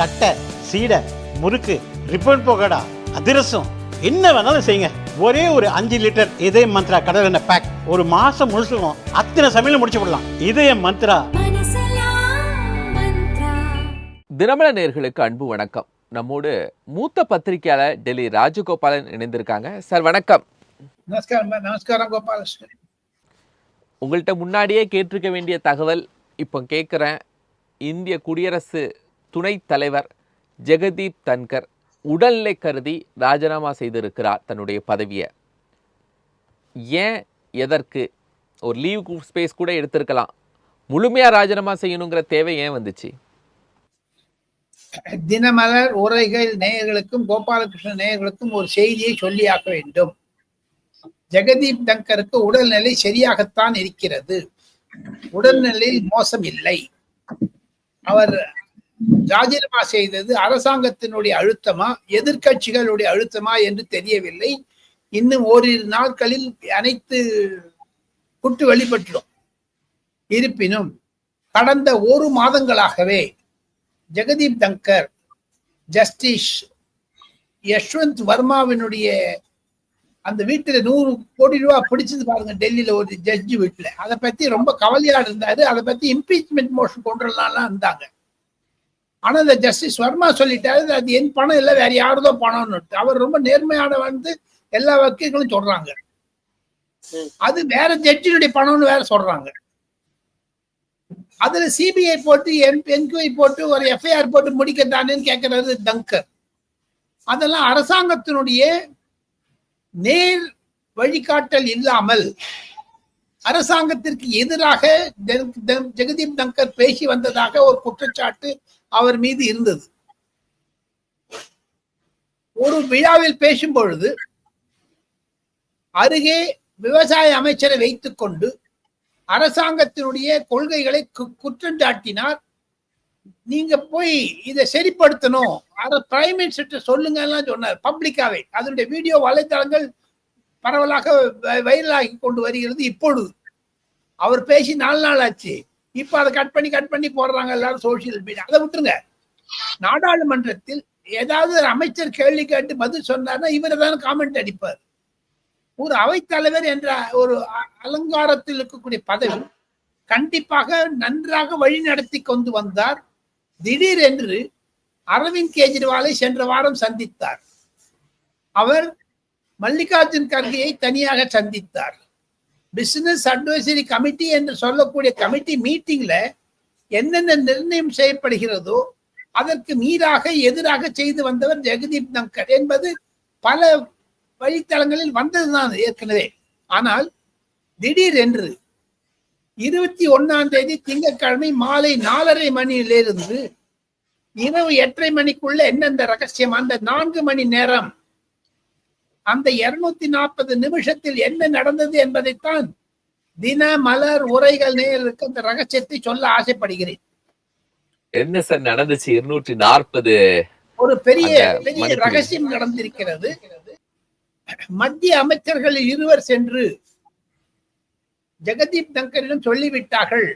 தட்டை சீடை முறுக்கு ரிப்பன் போகடா அதிரசம் என்ன வேணாலும் செய்யுங்க. ஒரே ஒரு அஞ்சு லிட்டர் இதய மந்த்ரா கடல் எண்ணெய் பேக் ஒரு மாசம் முழுசுக்கும் அத்தனை சமையல் முடிச்சு விடலாம். இதய மந்த்ரா. தினமல நேர்களுக்கு அன்பு வணக்கம். நம்மோடு மூத்த பத்திரிகையாளர் டெல்லி ராஜகோபாலன் இணைந்திருக்காங்க. சார் வணக்கம். நமஸ்காரம் நமஸ்காரம் கோபாலகிருஷ்ணன். உங்கள்கிட்ட முன்னாடியே கேட்டிருக்க வேண்டிய தகவல் இப்போ கேட்குறேன். இந்திய குடியரசு துணைத் தலைவர் ஜெகதீப் தன்கர் உடல்நிலை கருதி ராஜினாமா செய்திருக்கிறார் தன்னுடைய பதவியை. ஏன் எதற்கு? ஒரு லீவ் ஸ்பேஸ் கூட எடுத்திருக்கலாம். முழுமையாக ராஜினாமா செய்யணுங்கிற தேவை ஏன் வந்துச்சு? தினமலர் உரைகள் நேயர்களுக்கும் கோபாலகிருஷ்ண நேயர்களுக்கும் ஒரு செய்தியை சொல்லியாக வேண்டும். ஜெகதீப் தங்கருக்கு உடல்நிலை சரியாகத்தான் இருக்கிறது. உடல்நிலையில் மோசம் இல்லை. அவர் ராஜினாமா செய்தது அரசாங்கத்தினுடைய அழுத்தமா எதிர்கட்சிகளுடைய அழுத்தமா என்று தெரியவில்லை. இன்னும் ஓரிரு நாட்களில் அனைத்து குட்டு வெளிப்பட்டுடும். இருப்பினும் கடந்த ஒரு மாதங்களாகவே ஜெகதீப் தங்கர் ஜஸ்டிஸ் யஷ்வந்த் வர்மாவினுடைய அந்த வீட்டுல நூறு கோடி ரூபாய் பிடிச்சது பாருங்க டெல்லியில ஒரு ஜட்ஜி வீட்டுல. அதை பத்தி ரொம்ப கவலையா இருந்தாரு. அதை பத்தி இம்பீச்மெண்ட் மோஷன் கொண்டு இருந்தாங்க. ஆனா இந்த ஜஸ்டிஸ் வர்மா சொல்லிட்டாரு அது என் பணம் இல்லை வேற யாரதோ பணம்னு அவர் ரொம்ப நேர்மையான வந்து எல்லா வக்கீல்களும் சொல்றாங்க. அது வேற ஜட்ஜினுடைய பணம்னு வேற சொல்றாங்க. அதுல சிபிஐ போட்டு என்கொயரி போட்டு ஒரு எஃப்ஐஆர் போட்டு முடிக்கத்தானேன்னு கேட்கறது தங்கர். அதெல்லாம் அரசாங்கத்தினுடைய நேர் வழிகாட்டல் இல்லாமல் அரசாங்கத்திற்கு எதிராக ஜெகதீப் தங்கர் பேசி வந்ததாக ஒரு குற்றச்சாட்டு அவர் மீது இருந்தது. ஒரு விழாவில் பேசும் பொழுது அருகே விவசாய அமைச்சரை வைத்துக் கொண்டு அரசாங்கத்தினுடைய கொள்கைகளை குற்றம் சாட்டினார். நீங்க போய் இதை சரிப்படுத்தணும். பிரைம் மினிஸ்டர் சொல்லுங்க எல்லாம் சொன்னார். பப்ளிக்காவே அதனுடைய வீடியோ வலைத்தளங்கள் பரவலாக வைரலாகி கொண்டு வருகிறது இப்பொழுது. அவர் பேசி நாலு நாள் ஆச்சு. இப்ப அதை கட் பண்ணி கட் பண்ணி போடுறாங்க எல்லாரும் சோசியல் மீடியா அதை விட்டுருங்க. நாடாளுமன்றத்தில் ஏதாவது ஒரு அமைச்சர் கேள்வி கேட்டு பதில் சொன்னார்னா இவர் தான் காமெண்ட் அடிப்பார். ஒரு அவைத்தலைவர் என்ற ஒரு அலங்காரத்தில் இருக்கக்கூடிய பதவி கண்டிப்பாக நன்றாக வழி நடத்தி கொண்டு வந்தார். திடீர் என்று அரவிந்த் கெஜ்ரிவாலை சென்ற வாரம் சந்தித்தார். அவர் மல்லிகார்ஜுன் கர்கையை தனியாக சந்தித்தார். பிசினஸ் அட்வைசரி கமிட்டி என்று சொல்லக்கூடிய கமிட்டி மீட்டிங்ல என்னென்ன நிர்ணயம் செய்யப்படுகிறதோ அதற்கு மீறாக எதிராக செய்து வந்தவர் ஜெகதீப் தங்கர் என்பது பல வழித்தளங்களில் வந்ததுதான் ஏற்கனவே. ஆனால் திடீர் என்று இருபத்தி ஒன்னாம் தேதி திங்கட்கிழமை மாலை நாலரை மணியிலிருந்து இரவு எட்டரை மணிக்குள்ள என்னென்ன ரகசியம்? அந்த நான்கு மணி நேரம் அந்த இருநூத்தி நாற்பது நிமிஷத்தில் என்ன நடந்தது என்பதைத்தான் தின மலர் உரைகள் நேருக்கு அந்த ரகசியத்தை சொல்ல ஆசைப்படுகிறேன். என்ன சார் நடந்துச்சு இருநூற்றி நாற்பது ஒரு பெரிய பெரிய ரகசியம் நடந்திருக்கிறது. மத்திய அமைச்சர்கள் இருவர் சென்று ஜெகதீப் தங்கரிடம் சொல்லிவிட்டார்கள்.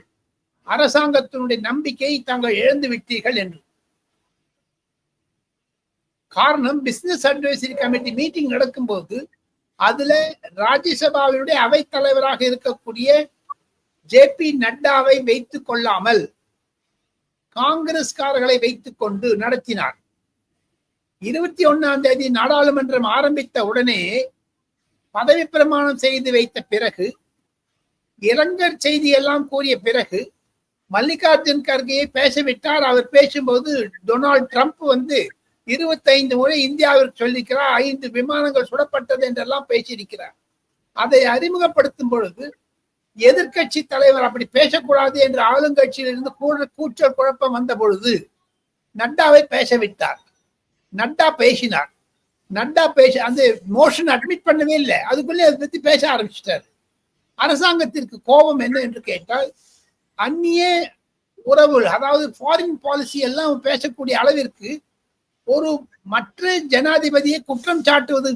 அரசாங்கத்தினுடைய நம்பிக்கை தாங்கள் இழந்து விட்டீர்கள் என்று. காரணம் பிசினஸ் அட்வைசரி கமிட்டி மீட்டிங் நடக்கும்போது அதுல ராஜ்யசபாவினுடைய அவைத்தலைவராக இருக்கக்கூடிய ஜே பி நட்டாவை வைத்துக் கொள்ளாமல் காங்கிரஸ்காரர்களை வைத்துக் கொண்டு நடத்தினார். இருபத்தி ஒன்னாம் தேதி நாடாளுமன்றம் ஆரம்பித்த உடனே பதவி பிரமாணம் செய்து வைத்த பிறகு இரங்கல் செய்தி எல்லாம் கூறிய பிறகு மல்லிகார்ஜுன் கர்கே பேசவிட்டார் அவர் பேசும்போது டொனால்ட் ட்ரம்ப் வந்து இருபத்தைந்து முறை இந்தியாவிற்கு சொல்லிக்கிறார் ஐந்து விமானங்கள் சுடப்பட்டது என்றெல்லாம் பேசியிருக்கிறார். அதை அறிமுகப்படுத்தும் பொழுது எதிர்கட்சி தலைவர் அப்படி பேசக்கூடாது என்று ஆளுங்கட்சியிலிருந்து கூட கூச்சல் குழப்பம் வந்த பொழுது நட்டாவை பேசவிட்டார் நட்டா பேசினார். நட்டா பேச அந்த மோஷன் அட்மிட் பண்ணவே இல்லை. அதுக்குள்ளே அதை பத்தி பேச ஆரம்பிச்சிட்டாரு. அரசாங்கத்திற்கு கோபம் என்ன என்று கேட்டால் அந்நிய உறவு அதாவது ஃபாரின் பாலிசி எல்லாம் பேசக்கூடிய அளவிற்கு ஒரு மற்ற ஜனாதிபதியை குற்றம் சாட்டுவது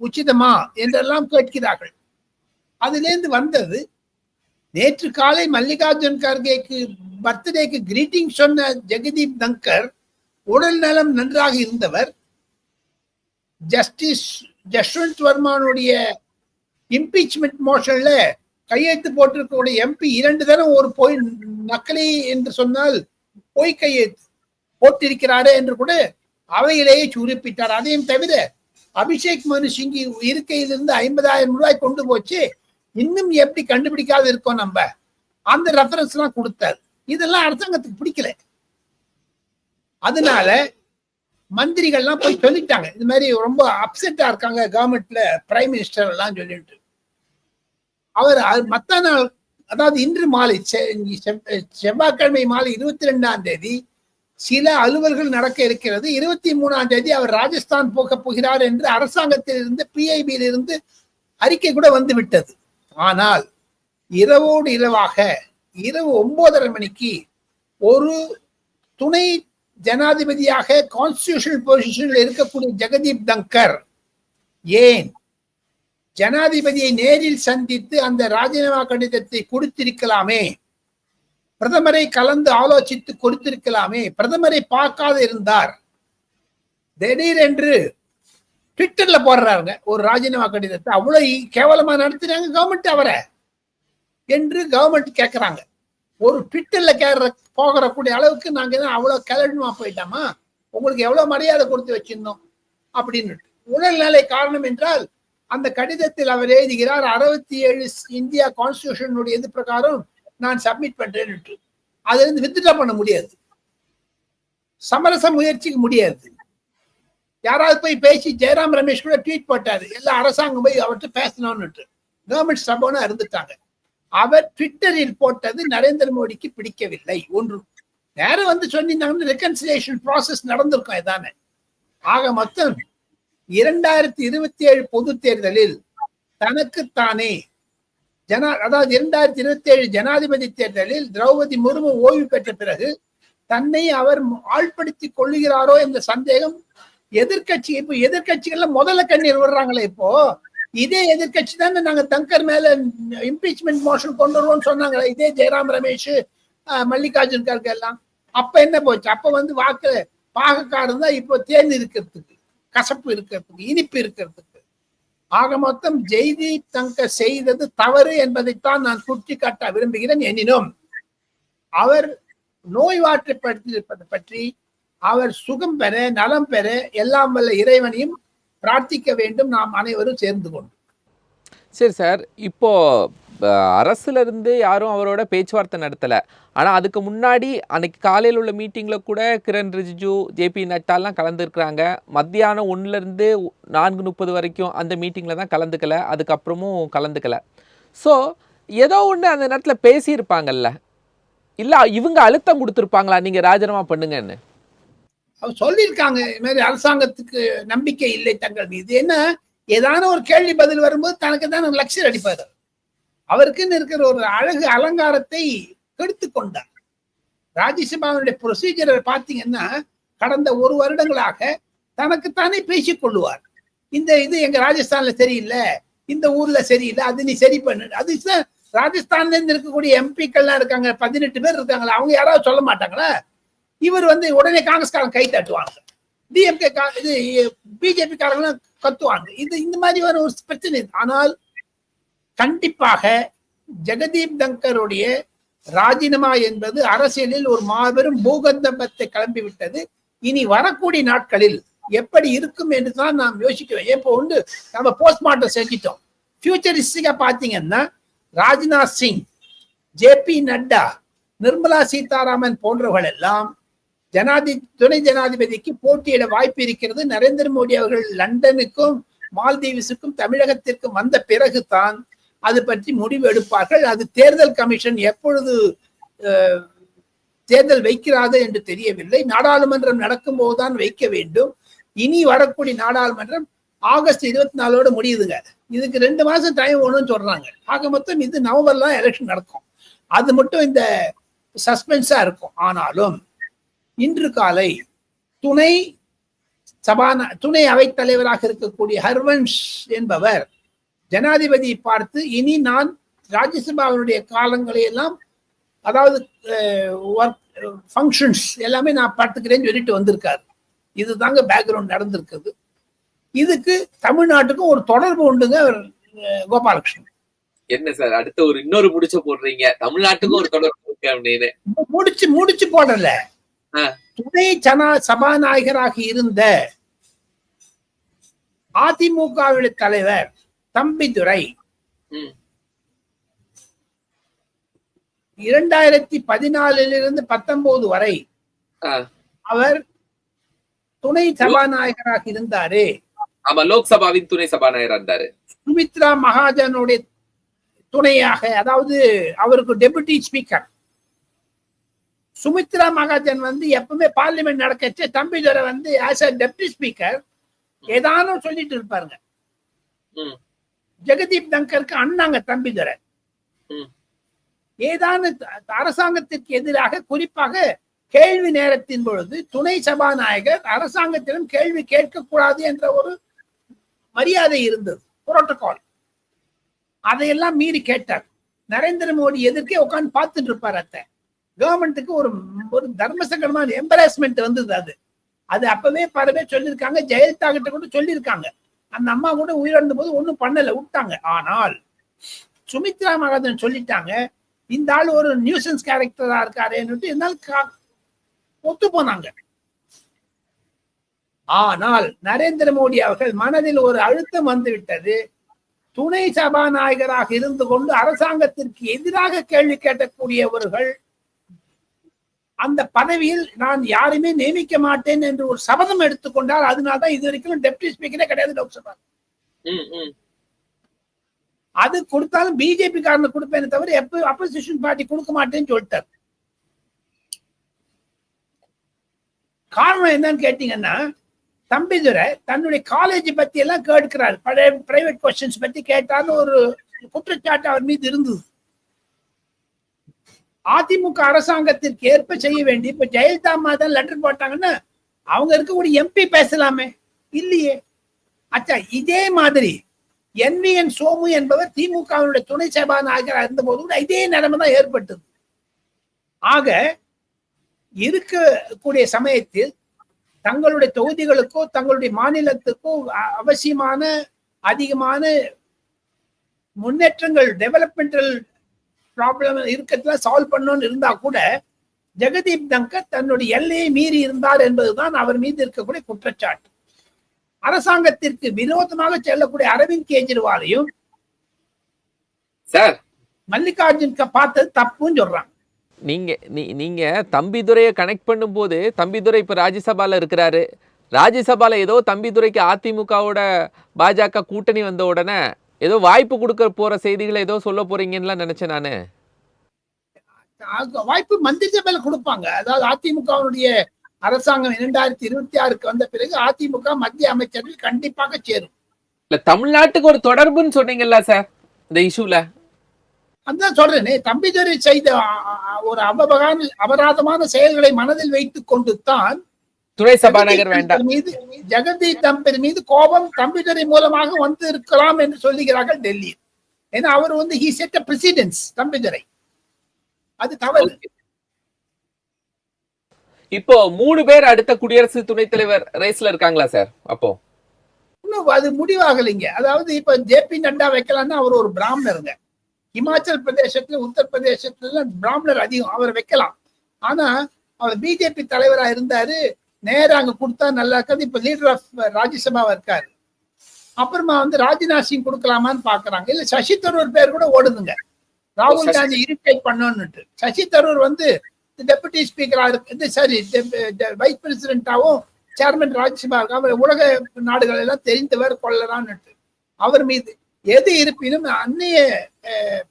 உச்சிதமா என்றெல்லாம் கேட்கிறார்கள். அதிலிருந்து வந்தது நேற்று காலை மல்லிகார்ஜுன் கார்கேக்கு பர்த்டேக்கு கிரீட்டிங் சொன்ன ஜெகதீப் தங்கர் உடல் நலம் நன்றாக இருந்தவர் ஜஸ்டிஸ் ஜஸ்வந்த் வர்மானுடைய இம்பீச்மெண்ட் மோஷன்ல கையெழுத்து போட்டிருக்கக்கூடிய எம்பி இரண்டு தரம் ஒரு பொய் நக்கலி என்று சொன்னால் பொய் கையெழுத்து. போட்டிருக்கிறாரே என்று கூட அவையிலேயே குறிப்பிட்டார் அதையும் தவிர அபிஷேக் மனு சிங்கி இருக்கையிலிருந்து ஐம்பதாயிரம் ரூபாய் கொண்டு போச்சு. இன்னும் எப்படி கண்டுபிடிக்காத இருக்கோம் நம்ம? அந்த ரெஃபரன்ஸ் எல்லாம் கொடுத்தார். இதெல்லாம் அரசாங்கத்துக்கு பிடிக்கல. அதனால மந்திரிகள்லாம் போய் சொல்லிட்டாங்க. இது மாதிரி ரொம்ப அப்செட்டா இருக்காங்க கவர்மெண்ட்ல பிரைம் மினிஸ்டர் எல்லாம் சொல்லிட்டு. அவர் மத்த நாள் அதாவது இன்று மாலை செ- செவ்வாய்க்கிழமை மாலை இருபத்தி ரெண்டாம் தேதி சில அலுவல்கள் நடக்க இருக்கிறது. இருபத்தி மூணாம் தேதி அவர் ராஜஸ்தான் போக போகிறார் என்று அரசாங்கத்திலிருந்து பிஐபியில் இருந்து அறிக்கை கூட வந்து விட்டது. ஆனால் இரவோடு இரவாக இரவு ஒன்பதரை மணிக்கு ஒரு துணை ஜனாதிபதியாக கான்ஸ்டியூஷனல் பொசிஷனில் இருக்கக்கூடிய ஜெகதீப் தங்கர் ஏன் ஜனாதிபதியை நேரில் சந்தித்து அந்த ராஜினாமா கடிதத்தை கொடுத்திருக்கலாமே? பிரதமரை கலந்து ஆலோசித்து கொடுத்திருக்கலாமே. பிரதமரை பார்க்காத இருந்தார். திடீரென்று ட்விட்டர்ல போடுறாருங்க. ஒரு ராஜினாமா கடிதத்தை அவ்வளவு கேவலமா நடத்துறாங்க கவர்மெண்ட் அவரை. என்று கவர்மெண்ட் கேட்கறாங்க ஒரு ட்விட்டர்ல கேடுற போகிற கூடிய அளவுக்கு நாங்க என்ன அவ்வளவு கிளடுமா போயிட்டாமா? உங்களுக்கு எவ்வளவு மரியாதை கொடுத்து வச்சிருந்தோம்? அப்படின்னு உடல்நிலை காரணம் என்றால் அந்த கடிதத்தில் அவர் எழுதுகிறார் அறுபத்தி ஏழு இந்தியா கான்ஸ்டியூஷனுடைய இது பிரகாரம் நான் சப்மிட் பண்றேன் அதுல இருந்து வித்ட்ரா பண்ண முடியாது. சமரச முயற்சிக்கு முடியாது. யாராவது போய் பேசி ஜெயராம் ரமேஷ் கூட ட்வீட் போட்டாரு. எல்லா அரசாங்கம் போய் அவர்கிட்ட பேசணும்னுட்டு கவர்மெண்ட் சபோனா இருந்துட்டாங்க அவர் ட்விட்டரில் போட்டது நரேந்திர மோடிக்கு பிடிக்கவில்லை. ஒன்று. நேரம் வந்து சொன்னீங்கன்னா ரெக்கன்சிலேஷன் ப்ராசஸ் நடந்திருக்கும் இதானே. ஆக மொத்தம் இரண்டாயிரத்தி இருபத்தி ஏழு பொது தேர்தலில் தனக்குத்தானே ஜனா அதாவது இரண்டாயிரத்தி இருபத்தி ஏழு ஜனாதிபதி தேர்தலில் திரௌபதி முர்மு ஓய்வு பெற்ற பிறகு தன்னை அவர் ஆழ்படுத்திக் கொள்ளுகிறாரோ என்ற சந்தேகம் எதிர்கட்சி இப்போ எதிர்க்கட்சிகள்ல முதல்ல கண்ணீர் விடுறாங்களே இப்போ. இதே எதிர்க்கட்சி தானே நாங்க தங்கர் மேல இம்பீச்மெண்ட் மோஷன் கொண்டு வருவோம்னு சொன்னாங்களே. இதே ஜெயராம் ரமேஷ் மல்லிகார்ஜுன் கார்கே எல்லாம். அப்ப என்ன போச்சு? அப்ப வந்து வாக்கு பாகக்காரன் தான் இப்போ தேன் இருக்கிறதுக்கு கசப்பு இருக்கிறதுக்கு இனிப்பு இருக்கிறதுக்கு. ஆக மொத்தம் ஜெய்தீப் தங்க செய்தது தவறு என்பதைத்தான் நான் சுட்டிக்காட்ட விரும்புகிறேன் எனினும் அவர் நோய்வாற்றுப்படுத்தியிருப்பது பற்றி அவர் சுகம் பெற நலம் பெற எல்லாம் வல்ல இறைவனையும் பிரார்த்திக்க வேண்டும் நாம் அனைவரும் சேர்ந்து கொண்டு. சரி சார் இப்போ அஹ், யாரும் அவரோட பேச்சுவார்த்தை நடத்தலை. ஆனால் அதுக்கு முன்னாடி அன்னைக்கு காலையில் உள்ள மீட்டிங்கில் கூட கிரண் ரிஜிஜு ஜேபி நட்டாலாம் கலந்துருக்குறாங்க. மத்தியானம் ஒன்றுலேருந்து நான்கு முப்பது வரைக்கும் அந்த மீட்டிங்கில் தான் கலந்துக்கல. அதுக்கப்புறமும் கலந்துக்கல. ஸோ ஏதோ ஒன்று அந்த நேரத்தில் பேசியிருப்பாங்கல்ல. இல்லை இவங்க அழுத்தம் கொடுத்துருப்பாங்களா? நீங்கள் ராஜினாமா பண்ணுங்கன்னு. அவர் சொல்லியிருக்காங்க. இது மாதிரி அரசாங்கத்துக்கு நம்பிக்கை இல்லை தங்கள் மீது. என்ன? ஏதான ஒரு கேள்வி பதில் வரும்போது தனக்கு தான் லட்சியம் அடிப்பார். அவருக்குன்னு இருக்கிற ஒரு அழகு அலங்காரத்தை கெடுத்து கொண்டார். ராஜ்யசபாவினுடைய ப்ரொசீஜரை பார்த்தீங்கன்னா கடந்த ஒரு வருடங்களாக தனக்குத்தானே பேசிக் கொள்ளுவார். இந்த இது எங்க ராஜஸ்தான்ல சரியில்லை இந்த ஊர்ல சரியில்லை அது நீ சரி பண்ணு. அது ராஜஸ்தான்ல இருந்து இருக்கக்கூடிய எம்பிக்கள்லாம் இருக்காங்க பதினெட்டு பேர் இருக்காங்களா அவங்க யாராவது சொல்ல மாட்டாங்களா? இவர் வந்து உடனே காங்கிரஸ்காரன் கை தட்டுவாங்க. டிஎம்கே இது பிஜேபி காரங்களும் கத்துவாங்க. இது இந்த மாதிரி ஒரு ஒரு பிரச்சனை. ஆனால் கண்டிப்பாக ஜெகதீப் தங்கருடைய ராஜினாமா என்பது அரசியலில் ஒரு மாபெரும் பூகந்தம்பத்தை கிளம்பிவிட்டது. இனி வரக்கூடிய நாட்களில் எப்படி இருக்கும் என்று தான் நாம் யோசிக்கிறோம். இப்போ வந்து நம்ம போஸ்ட்மார்ட்டம் செஞ்சிட்டோம். ஃபியூச்சரிஸ்டிக்கா பாத்தீங்கன்னா ராஜ்நாத் சிங் ஜேபி நட்டா நிர்மலா சீதாராமன் போன்றவர்கள் எல்லாம் ஜனாதி துணை ஜனாதிபதிக்கு போட்டியிட வாய்ப்பு இருக்கிறது. நரேந்திர மோடி அவர்கள் லண்டனுக்கும் மால்தீவ்ஸுக்கும் தமிழகத்திற்கும் வந்த பிறகுதான் அது பற்றி முடிவு எடுப்பார்கள். அது தேர்தல் கமிஷன் எப்பொழுது தேர்தல் வைக்கிறாது என்று தெரியவில்லை. நாடாளுமன்றம் நடக்கும் போதுதான் வைக்க வேண்டும். இனி வரக்கூடிய நாடாளுமன்றம் ஆகஸ்ட் இருபத்தி நாலோட முடியுதுங்க. இதுக்கு ரெண்டு மாசம் டைம் வேணும்னு சொல்றாங்க. ஆக மொத்தம் இது நவம்பர்ல எலெக்ஷன் நடக்கும். அது மட்டும் இந்த சஸ்பென்ஸா இருக்கும். ஆனாலும் இன்று காலை துணை சபான துணை அவைத் தலைவராக இருக்கக்கூடிய ஹர்வன்ஷ் என்பவர் ஜனாதிபதியை பார்த்து இனி நான் ராஜ்யசபாவினுடைய காலங்களை எல்லாம் அதாவது ஒர்க் ஃபங்க்ஷன்ஸ் எல்லாமே நான் பார்த்துக்கிறேன்னு சொல்லிட்டு வந்திருக்காரு. இதுதாங்க பேக்ரவுண்ட் நடந்திருக்குது. இதுக்கு தமிழ்நாட்டுக்கும் ஒரு தொடர்பு உண்டுங்க அவர், கோபாலகிருஷ்ணன். என்ன சார் அடுத்த ஒரு இன்னொரு முடிச்ச போடுறீங்க. தமிழ்நாட்டுக்கும் ஒரு தொடர்பு இருக்கு அப்படின்னு. முடிச்சு முடிச்சு போடல. துணை ஜனா சபாநாயகராக இருந்த அதிமுகவுடைய தலைவர் தம்பிதுரை. இரண்டாயிரத்தி பதினாலிலிருந்து பத்தொன்பது வரை. அவர் துணை சபாநாயகராக இருந்தாரு. ஆமா லோக்சபாவின் துணை சபாநாயகரா இருந்தாரு. சுமித்ரா மகாஜனுடைய துணையாக அதாவது அவருக்கு டெபுட்டி ஸ்பீக்கர். சுமித்ரா மகாஜன் வந்து எப்பவுமே பார்லிமெண்ட் நடக்கச்சு தம்பிதுரை வந்து ஆஸ் அ டெப்டி ஸ்பீக்கர். ஏதானும் சொல்லிட்டு இருப்பாருங்க. ஜெகதீப் தங்கருக்கு அண்ணாங்க தம்பிதுரை. ஏதான அரசாங்கத்திற்கு எதிராக குறிப்பாக கேள்வி நேரத்தின் பொழுது துணை சபாநாயகர் அரசாங்கத்திடம் கேள்வி கேட்கக்கூடாது என்ற ஒரு மரியாதை இருந்தது புரோட்டோகால் அதையெல்லாம் மீறி கேட்டார். நரேந்திர மோடி எதிர்க்கே உட்கார்ந்து பார்த்துட்டு இருப்பார் அத்தை. கவர்மெண்ட்டுக்கு ஒரு ஒரு தர்ம சங்கடமான எம்பராஸ்மெண்ட் வந்தது அது. அது அப்பவே பல பேர் சொல்லியிருக்காங்க ஜெயலலிதா கிட்ட கூட சொல்லியிருக்காங்க. அந்த அம்மா கூட உயிரிழந்த போது ஒண்ணும் பண்ணல விட்டாங்க. ஆனால் சுமித்ரா மகாஜன் சொல்லிட்டாங்க இந்த ஆள் ஒரு நியூசன்ஸ் கேரக்டரா இருக்காருன்னு இருந்தாலும் கா- ஒத்து போனாங்க. ஆனால் நரேந்திர மோடி அவர்கள் மனதில் ஒரு அழுத்தம் வந்து விட்டது. துணை சபாநாயகராக இருந்து கொண்டு அரசாங்கத்திற்கு எதிராக கேள்வி கேட்கக்கூடியவர்கள் அந்த பதவியில் நான் யாருமே நியமிக்க மாட்டேன் என்று ஒரு சபதம் எடுத்துக்கொண்டால் அதனால்தான் இது வரைக்கும் டெப்டி ஸ்பீக்கரே கிடையாது லோக்சபா. அது கொடுத்தாலும் பிஜேபி காரனை கொடுப்பேனே தவிர எப்ப அப்போசிஷன் பார்ட்டி கொடுக்க மாட்டேன்னு சொல்லிட்டார். காரணம் என்னன்னு கேட்டீங்கன்னா தம்பிதுரை தன்னுடைய காலேஜ் பத்தி எல்லாம் கேட்கிறார். பழைய பிரைவேட் கொஸ்டின்ஸ் பத்தி கேட்டான்னு ஒரு குற்றச்சாட்டு அவர் மீது இருந்தது. அதிமுக அரசாங்கத்திற்கு ஏற்ப செய்ய வேண்டி இப்ப ஜெயலலிதா அம்மா தான் லெட்டர் போட்டாங்கன்னா அவங்க இருக்கக்கூடிய எம்பி பேசலாமே? இல்லையே. அச்சா இதே மாதிரி என் வி என் சோமு என்பவர் திமுகவினுடைய துணை சபாநாயகராக இருந்தபோது கூட இதே நிலைமை தான் ஏற்பட்டது. ஆக இருக்கக்கூடிய சமயத்தில் தங்களுடைய தொகுதிகளுக்கோ தங்களுடைய மாநிலத்துக்கோ அவசியமான அதிகமான முன்னேற்றங்கள் டெவலப்மெண்டல் ப்ராப்ளம் இருக்கிறதுல சால்வ் பண்ணணும்னு இருந்தா கூட ஜெகதீப் தங்கர் தன்னுடைய எல்லையை மீறி இருந்தார் என்பதுதான் அவர் மீது இருக்கக்கூடிய குற்றச்சாட்டு. அரசாங்கத்திற்கு விரோதமாக செல்லக்கூடிய அரவிந்த் கெஜ்ரிவாலையும் சார். மல்லிகார்ஜுன் பார்த்தது தப்புன்னு சொல்றாங்க. நீங்க நீ- நீங்க தம்பிதுரையை கனெக்ட் பண்ணும்போது தம்பிதுரை இப்ப ராஜ்யசபால இருக்கிறாரு. ராஜ்யசபால ஏதோ தம்பிதுரைக்கு அதிமுகவோட பாஜக கூட்டணி வந்த உடனே ஏதோ வாய்ப்பு கொடுக்க போற செய்திகளை ஏதோ சொல்ல போறீங்கன்னு நினைச்சேன் நானு. வாய்ப்பு மந்திரி சபையில கொடுப்பாங்க. அதாவது அதிமுகவினுடைய அரசாங்கம் இரண்டாயிரத்தி இருபத்தி ஆறுக்கு வந்த பிறகு அதிமுக மத்திய அமைச்சர்கள் கண்டிப்பாக சேரும். இல்ல தமிழ்நாட்டுக்கு ஒரு தொடர்புன்னு சொன்னீங்கல்ல சார் இந்த இஷ்யூல? அதான் சொல்றேனே தம்பிதுரை செய்த ஒரு அபபகான அபராதமான செயல்களை மனதில் வைத்துக் கொண்டு தான் துணை சபாநாயகர் வேண்டாம். மீது ஜெகதீப் தம்பர் மீது கோபம் தம்பிதுரை மூலமாக வந்து இருக்கலாம் என்று சொல்லுகிறார்கள் டெல்லி ஏன்னா அவர் வந்து ஹி செட் பிரசிடென்ஸ் தம்பிதுரை அது தவறு. இப்போ மூணு பேர் அடுத்த குடியரசு துணைத் தலைவர் ரேஸ்ல இருக்காங்களா சார் அப்போ. இன்னும் அது முடிவாகலைங்க. அதாவது இப்ப ஜே பி நட்டா வைக்கலாம்னா அவர் ஒரு பிராமணருங்க. இமாச்சல் பிரதேசத்துல உத்தரப்பிரதேசத்துல பிராமணர் அதிகம் அவர் வைக்கலாம். ஆனா அவர் பிஜேபி தலைவரா இருந்தாரு நேரா அங்க கொடுத்தா நல்லா இருக்காது. இப்ப லீடர் ஆஃப் ராஜ்யசபாவா இருக்காரு. அப்புறமா வந்து ராஜ்நாத் சிங் கொடுக்கலாமான்னு பாக்குறாங்க. இல்ல சசி தரூர் பேர் கூட ஓடுதுங்க. ராகுல் காந்தி இரிட்டேட் பண்ணணும்னுட்டு சசி தரூர் வந்து டெபுட்டி ஸ்பீக்கரா இருக்கு சரி வைஸ் பிரசிடென்டாவும் சேர்மன் ராஜ்யசபா இருக்கு. அவர் உலக நாடுகள் எல்லாம் தெரிந்தவர் கொள்ளலான்னுட்டு. அவர் மீது எது இருப்பினும் அந்நிய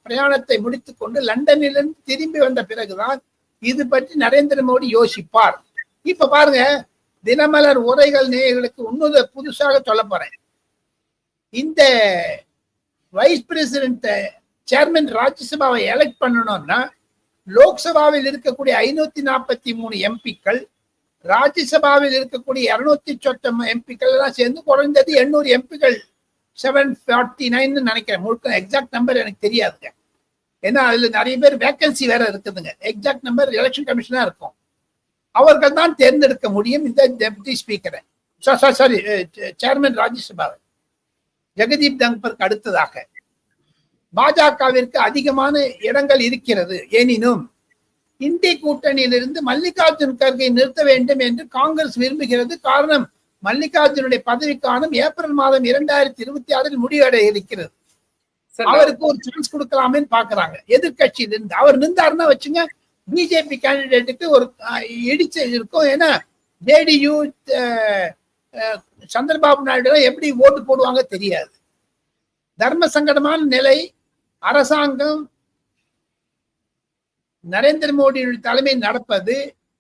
பிரயாணத்தை முடித்துக் கொண்டு லண்டனிலிருந்து திரும்பி வந்த பிறகுதான் இது பற்றி நரேந்திர மோடி யோசிப்பார். இப்ப பாருங்க தினமலர் உரைகள் நேயர்களுக்கு இன்னொரு புதுசாக சொல்ல போறேன். இந்த வைஸ் பிரசிடென்ட் சேர்மன் ராஜ்யசபாவை எலெக்ட் பண்ணணும்னா லோக்சபாவில் இருக்கக்கூடிய ஐநூத்தி நாற்பத்தி மூணு எம்பிக்கள் ராஜ்யசபாவில் இருக்கக்கூடிய இருநூத்தி சொத்தம் எம்பிக்கள் எல்லாம் சேர்ந்து குறைந்தது எண்ணூறு எம்பிக்கள் செவன் ஃபார்ட்டி நைன் நினைக்கிறேன். முழுக்க எக்ஸாக்ட் நம்பர் எனக்கு தெரியாதுங்க. ஏன்னா அதுல நிறைய பேர் வேக்கன்சி வேற இருக்குதுங்க. எக்ஸாக்ட் நம்பர் எலெக்ஷன் கமிஷனா இருக்கும். அவர்கள் தான் தேர்ந்தெடுக்க முடியும். இந்த டெபுட்டி ஸ்பீக்கரை சாரி சேர்மன் ராஜ்யசபாவை ஜெகதீப் தங்கருக்கு அடுத்ததாக. பாஜகவிற்கு அதிகமான இடங்கள் இருக்கிறது. எனினும் இந்திய கூட்டணியிலிருந்து மல்லிகார்ஜுன் கர்கை நிறுத்த வேண்டும் என்று காங்கிரஸ் விரும்புகிறது. காரணம் மல்லிகார்ஜுனுடைய பதவிக்காலம் ஏப்ரல் மாதம் இரண்டாயிரத்தி இருபத்தி ஆறில் முடிவடைய இருக்கிறது. அவருக்கு ஒரு சான்ஸ் கொடுக்கலாமேன்னு பாக்குறாங்க எதிர்கட்சியில இருந்து அவர் நின்றாருன்னா வச்சுங்க பிஜேபி கேண்டிடேட்டுக்கு ஒரு இடிச்சு இருக்கும். ஏன்னா ஜேடியு சந்திரபாபு நாயுடு எப்படி ஓட்டு போடுவாங்க தெரியாது. தர்ம சங்கடமான நிலை அரசாங்கம் நரேந்திர மோடியுடைய தலைமை நடப்பது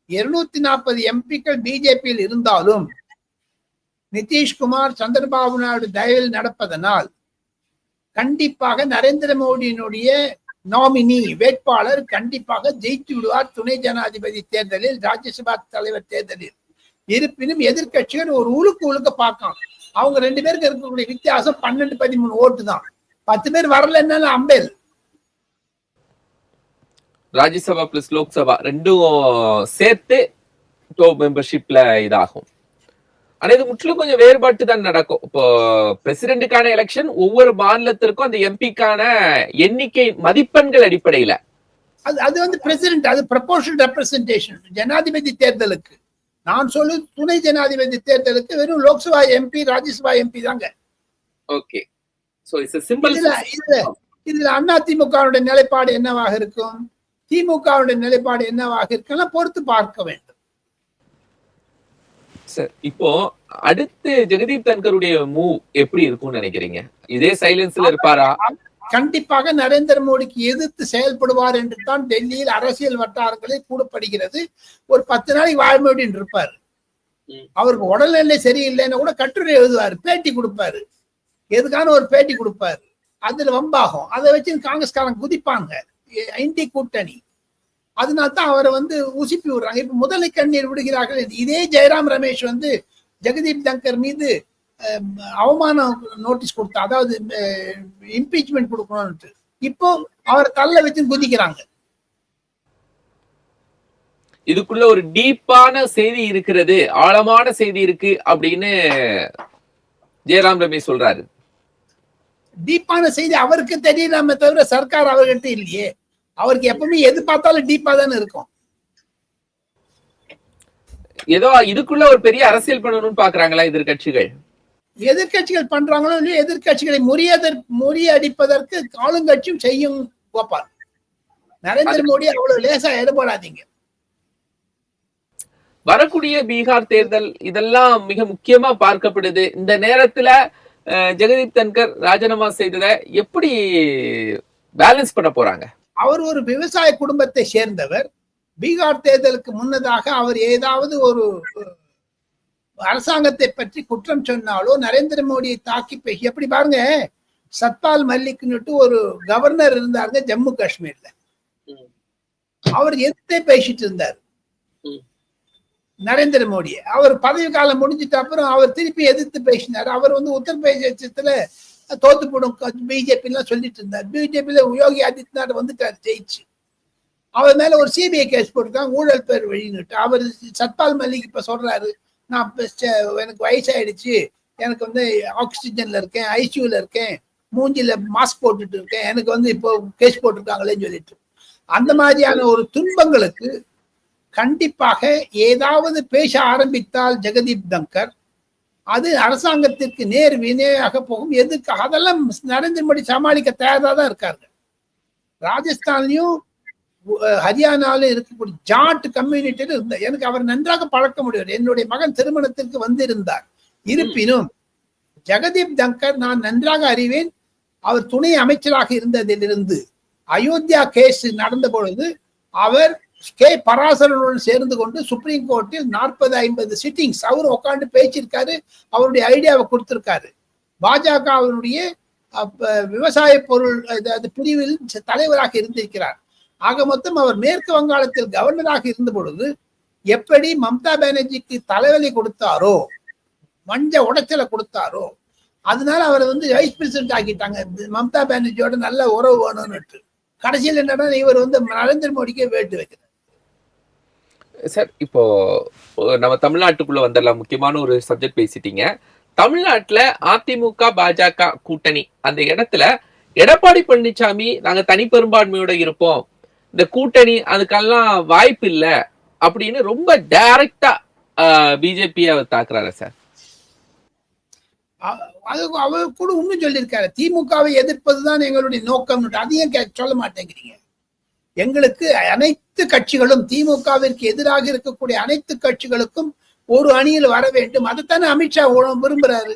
இருநூத்தி நாற்பது எம்பிக்கள் பிஜேபியில் இருந்தாலும் நிதிஷ்குமார் சந்திரபாபு நாயுடு தயவில் நடப்பதனால் கண்டிப்பாக நரேந்திர மோடியினுடைய நாமினி வேட்பாளர் கண்டிப்பாக ஜெயித்து விடுவார் துணை ஜனாதிபதி தேர்தலில் ராஜ்யசபா தலைவர் தேர்தலில். இருப்பினும் எதிர்கட்சிகள் ஒரு உழுக்கு உழுக்க பார்க்கலாம் அவங்க ரெண்டு பேருக்கு இருக்கக்கூடிய வித்தியாசம் பன்னெண்டு பதிமூணு ஓட்டு தான். பத்து பேர் வரலன்னாலும் அம்பேல். ராஜ்யசபா பிளஸ் லோக்சபா ரெண்டும் சேர்த்து டோ மெம்பர்ஷிப்ல இதாகும். ஆனா இது முற்றிலும் கொஞ்சம் வேறுபாட்டு தான் நடக்கும். இப்போ பிரசிடென்ட்டுக்கான எலெக்ஷன் ஒவ்வொரு மாநிலத்திற்கும் அந்த எம்பிக்கான எண்ணிக்கை மதிப்பெண்கள் அடிப்படையில. அது அது வந்து பிரசிடென்ட் அது ப்ரப்போர்ஷன் ரெப்ரசன்டேஷன் ஜனாதிபதி தேர்தலுக்கு. நான் சொல்லு துணை ஜனாதிபதி தேர்தலுக்கு வெறும் லோக்சபா எம்பி ராஜ்யசபா எம்பி தாங்க. ஓகே சோ இட்ஸ் சிம்பிள் இதுல இதுல அண்ணா திமுகவுடைய நிலைப்பாடு என்னவாக இருக்கும்? திமுகவுடைய நிலைப்பாடு என்னவாக இருக்குன்னா பொறுத்து பார்க்க வேண்டும். சார் இப்போ அடுத்து ஜெகதீப் தன்கருடைய மூவ் எப்படி இருக்கும்னு நினைக்கிறீங்க? இதே சைலன்ஸ்ல இருப்பாரா? கண்டிப்பாக நரேந்திர மோடிக்கு எதிர்த்து செயல்படுவார் என்று தான் டெல்லியில் அரசியல் வட்டாரங்களில் கூடப்படுகிறது ஒரு பத்து நாளைக்கு வாழ்மொழின்னு இருப்பார். அவருக்கு உடல்நிலை சரியில்லைன்னா கூட கட்டுரை எழுதுவார் பேட்டி கொடுப்பாரு. எதுக்கான ஒரு பேட்டி கொடுப்பாரு. அதுல வம்பாகும். அதை வச்சு காங்கிரஸ்காரன் குதிப்பாங்க. இந்திய கூட்டணி. அதனால தான் அவரை வந்து உசுப்பி விடுறாங்க. இப்ப முதலை கண்ணீர் விடுகிறார்கள் இதே ஜெயராம் ரமேஷ் வந்து ஜெகதீப் தங்கர் மீது அஹ், அவமான நோட்டீஸ் கொடுத்தா அதாவது இம்பீச்மெண்ட் கொடுக்கணும்னு இப்போ அவர் தள்ள வச்சு குதிக்கிறாங்க. இதுக்குள்ள ஒரு டீப்பான செய்தி இருக்கிறது ஆழமான செய்தி இருக்கு அப்படின்னு ஜெயராம் ரமேஷ் சொல்றாரு. டீப்பான செய்தி அவருக்கு தெரியலாமே தவிர சர்க்கார் அவர்கிட்ட இல்லையே. அவருக்கு எப்பவுமே எது பார்த்தாலும் டீப்பா தானே இருக்கும். ஏதோ இதுக்குள்ள ஒரு பெரிய அரசியல் பண்ணணும்னு பாக்குறாங்களா எதிர்கட்சிகள் எதிர்க்கட்சிகள் பண்றாங்களோ இல்லையோ எதிர்க்கட்சிகளை முறியதற் முறியடிப்பதற்கு ஆளுங்கட்சியும் செய்யும் கோபால். நரேந்திர மோடி அவ்வளவு லேசா ஈடுபடாதீங்க வரக்கூடிய பீகார் தேர்தல் இதெல்லாம் மிக முக்கியமா பார்க்கப்படுது. இந்த நேரத்துல ஜெகதீப் தன்கர் ராஜினாமா செய்ததை எப்படி பேலன்ஸ் பண்ண போறாங்க? அவர் ஒரு விவசாய குடும்பத்தை சேர்ந்தவர். பீகார் தேர்தலுக்கு முன்னதாக அவர் ஏதாவது ஒரு அரசாங்கத்தை பற்றி குற்றம் சொன்னாலோ நரேந்திர மோடியை தாக்கி பேசி எப்படி பாருங்க சத்பால் மல்லிக்னுட்டு ஒரு கவர்னர் இருந்தாருங்க ஜம்மு காஷ்மீர்ல. அவர் எதிர்த்தே பேசிட்டு இருந்தார். நரேந்திர மோடியை. அவர் பதவி காலம் முடிஞ்சிட்ட அப்புறம் அவர் திருப்பி எதிர்த்து பேசினார். அவர் வந்து உத்தரப்பிரதேசத்துல தோத்து போடும் பிஜேபிலாம் சொல்லிட்டு இருந்தார். பிஜேபியில யோகி ஆதித்யநாத் வந்துட்டார் ஜெயிச்சு. அவர் மேல ஒரு சிபிஐ கேஸ் போட்டிருக்காங்க ஊழல் பேர் வழின்னுட்டு அவர் சத்பால் மல்லிக் இப்ப சொல்றாரு நான் எனக்கு வயசாயிடுச்சு. எனக்கு வந்து ஆக்சிஜன்ல இருக்கேன் ஐசியூல இருக்கேன். மூஞ்சில மாஸ்க் போட்டுட்டு இருக்கேன். எனக்கு வந்து இப்போ கேஸ் போட்டிருக்காங்களேன்னு சொல்லிட்டு. அந்த மாதிரியான ஒரு துன்பங்களுக்கு கண்டிப்பாக ஏதாவது பேச ஆரம்பித்தால் ஜெகதீப் தங்கர் அது அரசாங்கத்திற்கு நேர் வினையாக போகும். எதுக்கு அதெல்லாம் நரேந்திர மோடி சமாளிக்க தயாராக தான் இருக்காரு ராஜஸ்தான்லயும் ஹரியானாலும் இருக்கக்கூடிய ஜாட் கம்யூனிட்டியில இருந்த எனக்கு அவர் நன்றாக பழக்க முடியும். என்னுடைய மகன் திருமணத்திற்கு வந்திருந்தார். இருப்பினும் ஜெகதீப் தங்கர் நான் நன்றாக அறிவேன். அவர் துணை அமைச்சராக இருந்ததிலிருந்து அயோத்தியா கேஸ் நடந்த பொழுது அவர் கே பராசரனுடன் சேர்ந்து கொண்டு சுப்ரீம் கோர்ட்டில் நாற்பது ஐம்பது சிட்டிங்ஸ் அவர் உட்காந்து பேச்சிருக்காரு அவருடைய ஐடியாவை கொடுத்திருக்காரு. பாஜக அவருடைய விவசாய பொருள் அது- பிரிவில் தலைவராக இருந்திருக்கிறார். ஆக மொத்தம் அவர் மேற்கு வங்காளத்தில் கவர்னராக இருந்த பொழுது எப்படி மம்தா பானர்ஜிக்கு தலைவலி கொடுத்தாரோ மஞ்ச உடைச்சலை கொடுத்தாரோ அதனால அவரை வந்து வைஸ் பிரசிடென்ட் ஆக்கிட்டாங்க. மம்தா பானர்ஜியோட நல்ல உறவு வேணும்னுட்டு. கடைசியில் என்னன்னா இவர் வந்து நரேந்திர மோடிக்கே வேட்டு வைக்கிறார். சார் இப்போ நம்ம தமிழ்நாட்டுக்குள்ள வந்துடலாம் முக்கியமான ஒரு சப்ஜெக்ட் பேசிட்டீங்க. தமிழ்நாட்டுல அதிமுக பாஜக கூட்டணி. அந்த இடத்துல எடப்பாடி பழனிசாமி நாங்க தனி பெரும்பான்மையோட இருப்போம். இந்த கூட்டணி அதுக்கெல்லாம் வாய்ப்பு இல்ல. அப்படின்னு ரொம்ப டைரக்டா பிஜேபியை தாக்குறாரு சார் அது அவர் கூட இன்னும் சொல்லியிருக்காரு. திமுகவை எதிர்ப்பதுதான் எங்களுடைய நோக்கம் அதையும் கே- சொல்ல மாட்டேங்கிறீங்க? எங்களுக்கு அனைத்து கட்சிகளும் திமுகவிற்கு எதிராக இருக்கக்கூடிய அனைத்து கட்சிகளுக்கும் ஒரு அணியில் வர வேண்டும். அதைத்தானே அமித்ஷா விரும்புறாரு.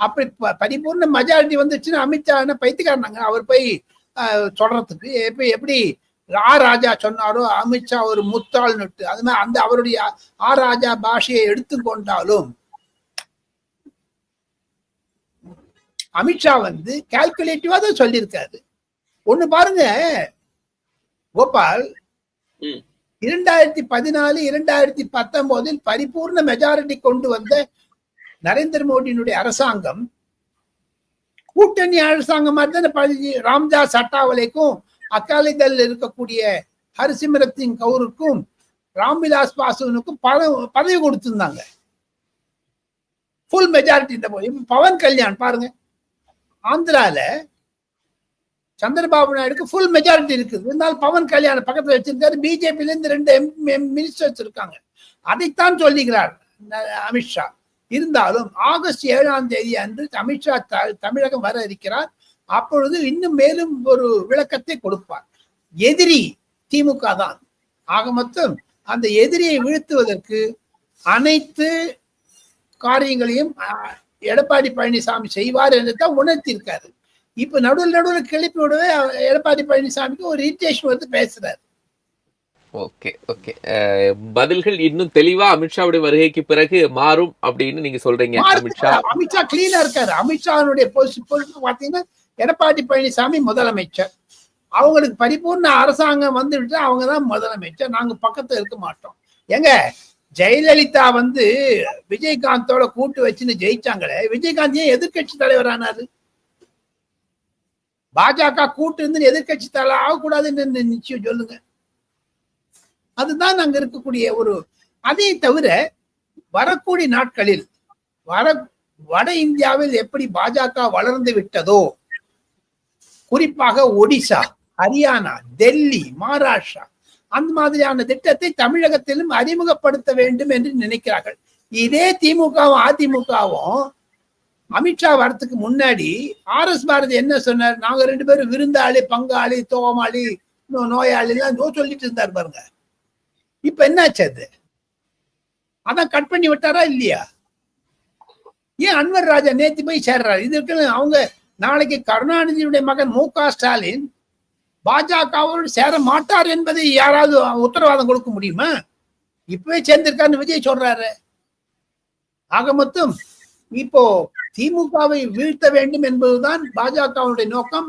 அப்படி ப- பரிபூர்ண மெஜாரிட்டி வந்துச்சுன்னா அமித்ஷா என்ன பைத்தியக்காரனாங்க அவர் போய் சொல்றதுக்கு எப்படி எப்படி ஆ ராஜா சொன்னாரோ அமித்ஷா ஒரு முத்தாள் நட்டு. அது மாதிரி அந்த அவருடைய ஆ ராஜா பாஷையை எடுத்துக்கொண்டாலும் அமித்ஷா வந்து கால்குலேட்டிவா தான் சொல்லியிருக்காரு. ஒண்ணு பாருங்க கோபால். இரண்டாயிரத்தி பதினாலு இரண்டாயிரத்தி பத்தொன்பதில் பரிபூர்ண மெஜாரிட்டி கொண்டு வந்த நரேந்திர மோடியினுடைய அரசாங்கம் கூட்டணி அரசாங்கம் மாதிரி தானே ராம்தாஸ் அட்டாவலேக்கும் அகாலிதள் இருக்கக்கூடிய ஹரிசிமரத் சிங் கவுருக்கும் ராம்விலாஸ் பாஸ்வானுக்கும் பதவி பதவி கொடுத்திருந்தாங்க ஃபுல் மெஜாரிட்டி இந்த பவன் கல்யாண் பாருங்க ஆந்திரால சந்திரபாபு நாயுடுக்கு ஃபுல் மெஜாரிட்டி இருக்குது. இருந்தாலும் பவன் கல்யாணம் பக்கத்துல வச்சிருந்தாரு பிஜேபியில இருந்து ரெண்டு மினிஸ்டர்ஸ் இருக்காங்க. அதைத்தான் சொல்லுகிறார் அமித்ஷா இருந்தாலும் ஆகஸ்ட் ஏழாம் தேதி அன்று அமித்ஷா த- தமிழகம் வர இருக்கிறார். அப்பொழுது இன்னும் மேலும் ஒரு விளக்கத்தை கொடுப்பார். எதிரி திமுக தான். ஆக மொத்தம் அந்த எதிரியை வீழ்த்துவதற்கு அனைத்து காரியங்களையும் அஹ், எடப்பாடி பழனிசாமி செய்வார் என்று தான் உணர்த்தியிருக்காரு. இப்ப நடுவில் நடுவில் கிளப்பி விடவே எடப்பாடி பழனிசாமிக்கு ஒரு இரிட்டேஷன் வந்து பேசுறாரு. Okay okay. பதில்கள் இன்னும் தெளிவா அமித்ஷாவுடைய வருகைக்கு பிறகு மாறும் அப்படின்னு நீங்க சொல்றீங்க அமித்ஷா? அமித்ஷா கிளீனா இருக்காரு. அமித்ஷாவுடைய பொசிஷன் பாத்தீங்கன்னா எடப்பாடி பழனிசாமி முதலமைச்சர். அவங்களுக்கு பரிபூர்ண அரசாங்கம் வந்து விட்டா அவங்க தான் முதலமைச்சர். நாங்க பக்கத்துல இருக்க மாட்டோம். ஏங்க ஜெயலலிதா வந்து விஜயகாந்தோட கூட்டு வச்சுன்னு ஜெயிச்சாங்களே விஜயகாந்த் ஏன் எதிர்கட்சி தலைவரானாரு? பாஜக கூட்டு இருந்து எதிர்கட்சி தலைவர் ஆகக்கூடாதுன்னு நிச்சயம் சொல்லுங்க? அதுதான் அங்க இருக்கக்கூடிய ஒரு அதை தவிர வரக்கூடிய நாட்களில் வர வட இந்தியாவில் எப்படி பாஜக வளர்ந்து விட்டதோ குறிப்பாக ஒடிசா ஹரியானா டெல்லி மகாராஷ்டிரா அந்த மாதிரியான திட்டத்தை தமிழகத்திலும் அறிமுகப்படுத்த வேண்டும் என்று நினைக்கிறார்கள். இதே திமுகவும் அதிமுகவும் அமித்ஷா வரத்துக்கு முன்னாடி ஆர் எஸ் பாரதி என்ன சொன்னார்? நாங்க ரெண்டு பேரும் விருந்தாளி பங்காளி தோமாளி நோயாளி எல்லாம் சொல்லிட்டு இருந்தார் பாருங்க. இப்ப என்னாச்சு அது? அதான் கட் பண்ணி விட்டாரா இல்லையா? ஏன் அன்வர் ராஜா நேத்தி போய் சேர்றாரு? இதற்கு அவங்க நாளைக்கு கருணாநிதியுடைய மகன் மு க ஸ்டாலின் பாஜகவோடு சேர மாட்டார் என்பதை யாராவது உத்தரவாதம் கொடுக்க முடியுமா? இப்பவே சேர்ந்திருக்காருன்னு விஜய் சொல்றாரு. ஆக மொத்தம் இப்போ திமுகவை வீழ்த்த வேண்டும் என்பதுதான் பாஜகவுடைய நோக்கம்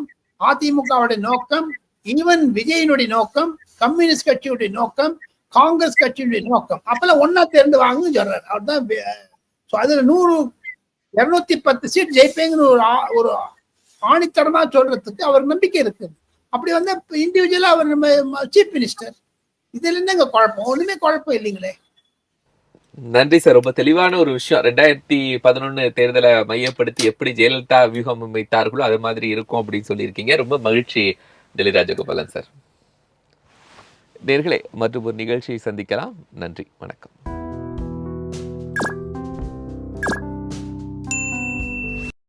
அதிமுகவுடைய நோக்கம் ஈவன் விஜயனுடைய நோக்கம் கம்யூனிஸ்ட் கட்சியுடைய நோக்கம் காங்கிரஸ் கட்சியுடைய நோக்கம். அப்பெல்லாம் ஒன்னா தேர்ந்து வாங்கன்னு சொல்றாரு. அவர் தான் அதுல நூறு இருநூத்தி பத்து சீட் ஜெயிப்பேங்கன்னு ஒரு ஒரு ஆணித்தரமா சொல்றதுக்கு அவர் நம்பிக்கை இருக்கு. அப்படி வந்து இண்டிவிஜுவலா அவர் நம்ம சீஃப் மினிஸ்டர் இதுல என்னங்க குழப்பம்? ஒண்ணுமே குழப்பம் இல்லைங்களே. நன்றி சார். ரொம்ப தெளிவான ஒரு விஷயம். ரெண்டாயிரத்தி பதினொன்னு தேர்தலை மையப்படுத்தி எப்படி ஜெயலலிதா வியூகம் அமைத்தார்களோ அது மாதிரி இருக்கும் அப்படின்னு சொல்லியிருக்கீங்க. ரொம்ப மகிழ்ச்சி டெல்லி ராஜகோபாலன் சார். நேர்களே மற்றும் ஒரு நிகழ்ச்சியை சந்திக்கலாம். நன்றி. வணக்கம்.